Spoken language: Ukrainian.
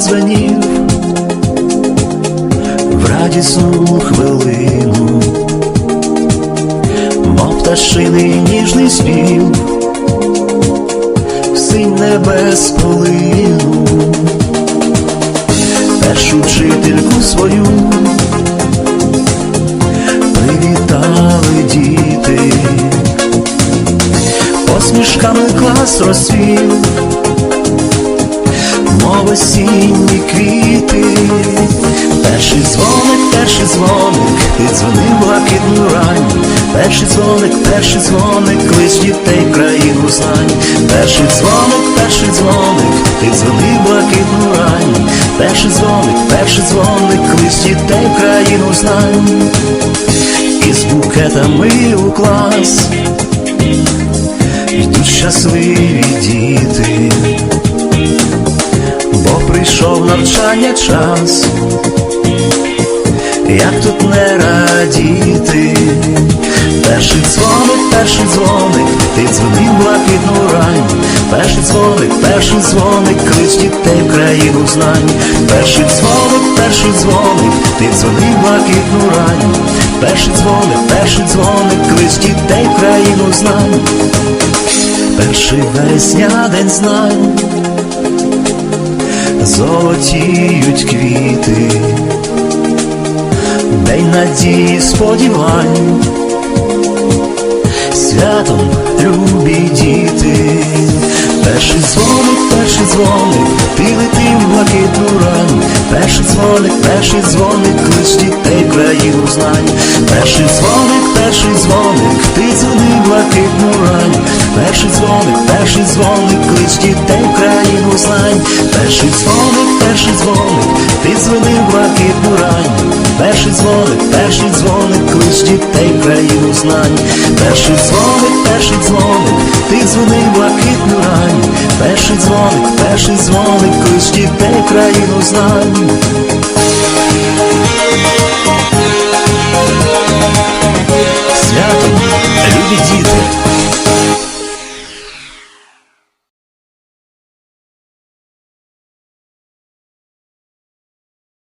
Продзвенів в радісну хвилину, пташиний ніжний спів, синь небес полину, першу вчительку свою привітали діти, посмішками клас розцвів дзвоник, перший дзвоник, ти дзвонив блакитну рань, перший дзвоник, перший дзвоник, клич дітей країну знань, перший дзвоник, перший дзвоник, ти дзвонив блакитну рань, перший дзвоник, перший дзвоник, клич дітей країну знань, із букетами у клас, йдуть щасливі діти. Бо прийшов навчання час, як тут не радіти, перший дзвоник, перший дзвоник, ти дзвонив блакитну рань, перший дзвоник, перший дзвоник, клич дітей в країну знань, перший дзвоник, перший дзвоник, ти дзвонив блакитну рань, перший дзвоник, перший дзвоник, клич дітей в країну знань, перший вересня день знань. Золотіють квіти, надії сподівань, святом любі діти, перший дзвоник, перший дзвоник, ти летив в блакитну рань, перший дзвоник, перший дзвоник, клич дітей країну знань, перший дзвоник, перший дзвоник, ти дзвонив в блакитну рань, перший дзвоник, перший дзвоник, клич дітей країну знань, перший дзвоник, перший дзвоник, перший дзвоник, клич дітей краю знань, перший дзвоник, перший дзвоник, ти дзвонив в блакитну рань, перший дзвоник, перший дзвоник, клич дітей країну знань.